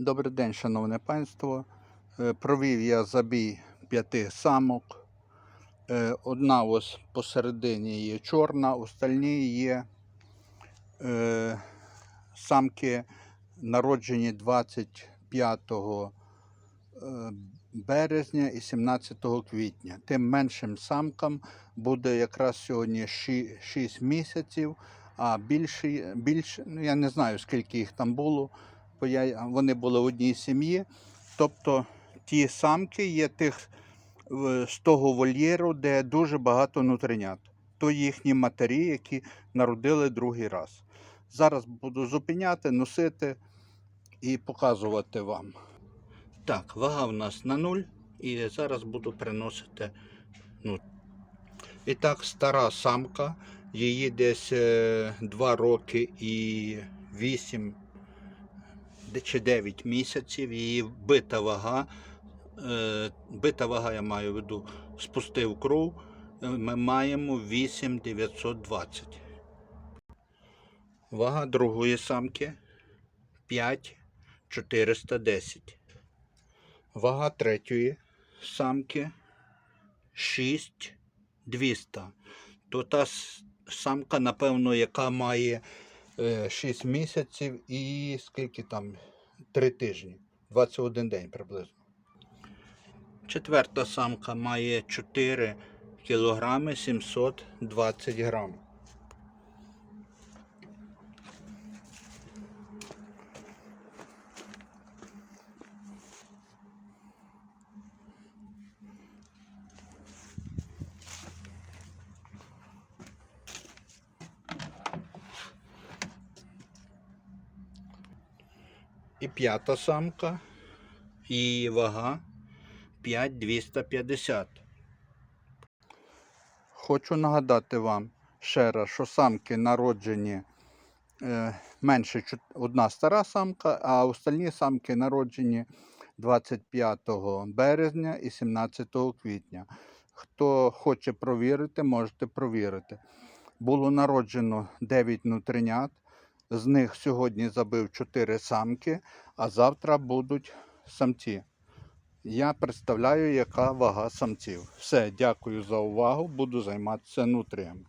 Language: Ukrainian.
Добрий день, шановне панство. Е, Провів я забій п'яти самок. Е, Одна ось посередині є чорна, остальні є е, самки народжені 25 е, березня і 17 квітня. Тим меншим самкам буде якраз сьогодні 6 місяців, а більші, більш, ну я не знаю скільки їх там було, бо вони були в одній сім'ї. Тобто ті самки є тих з того вольєру, де дуже багато нутринят. То їхні матері, які народили другий раз. Зараз буду зупиняти, носити і показувати вам. Так, вага в нас на нуль, і зараз буду приносити. Ну. І так, стара самка, її десь 2 роки і 8 де- чи 9 місяців, її бита вага. е, Бита вага, я маю в виду, спустив кров. е, Ми маємо 8920. Вага другої самки 5410. Вага третьої самки 6200. То та самка, напевно, яка має 6 місяців і скільки там? 3 тижні. 21 день приблизно. Четверта самка має 4 кілограми 720 грам. І п'ята самка, її вага 5250. Хочу нагадати вам ще раз, що самки народжені е, менше одна стара самка, а остальні самки народжені 25 березня і 17 квітня. Хто хоче провірити, можете провірити. Було народжено 9 нутринят. З них сьогодні забив 4 самки, а завтра будуть самці. Я представляю, яка вага самців. Все, дякую за увагу. Буду займатися нутріями.